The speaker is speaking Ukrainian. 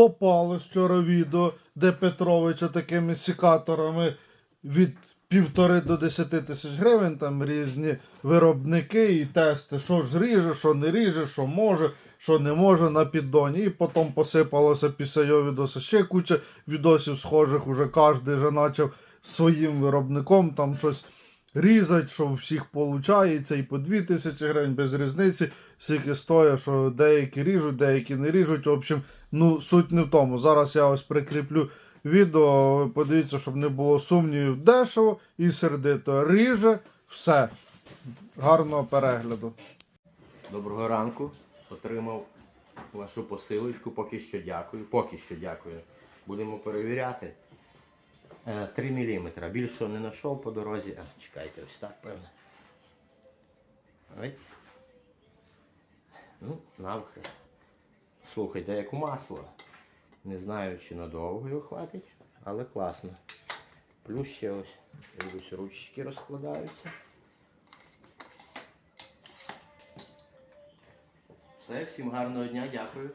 попалось вчора відео, де Петровича такими сікаторами від півтори до десяти тисяч гривень, там різні виробники і тести, що ж ріже, що не ріже, що може, що не може на піддоні. І потім посипалося після його відосу ще куча відосів схожих, уже кожен вже почав своїм виробником там щось різати, що у всіх виходить, і по 2 тисячі гривень без різниці, скільки стоїть, що деякі ріжуть, деякі не ріжуть. В общем, ну суть не в тому. Зараз я ось прикріплю відео, подивіться, щоб не було сумнівів. Дешево і сердито. Ріже все. Гарного перегляду. Доброго ранку. Отримав вашу посилочку. Поки що дякую. Поки що дякую. Будемо перевіряти. 3 мм. Більшого не знайшов по дорозі. А, чекайте, ось так, певно. Ой. Ну, навхрест. Слухайте, як масло. Не знаю, чи надовго його хватить, але класно. Плюс ще ось, ось ручки розкладаються. Все, всім гарного дня, дякую.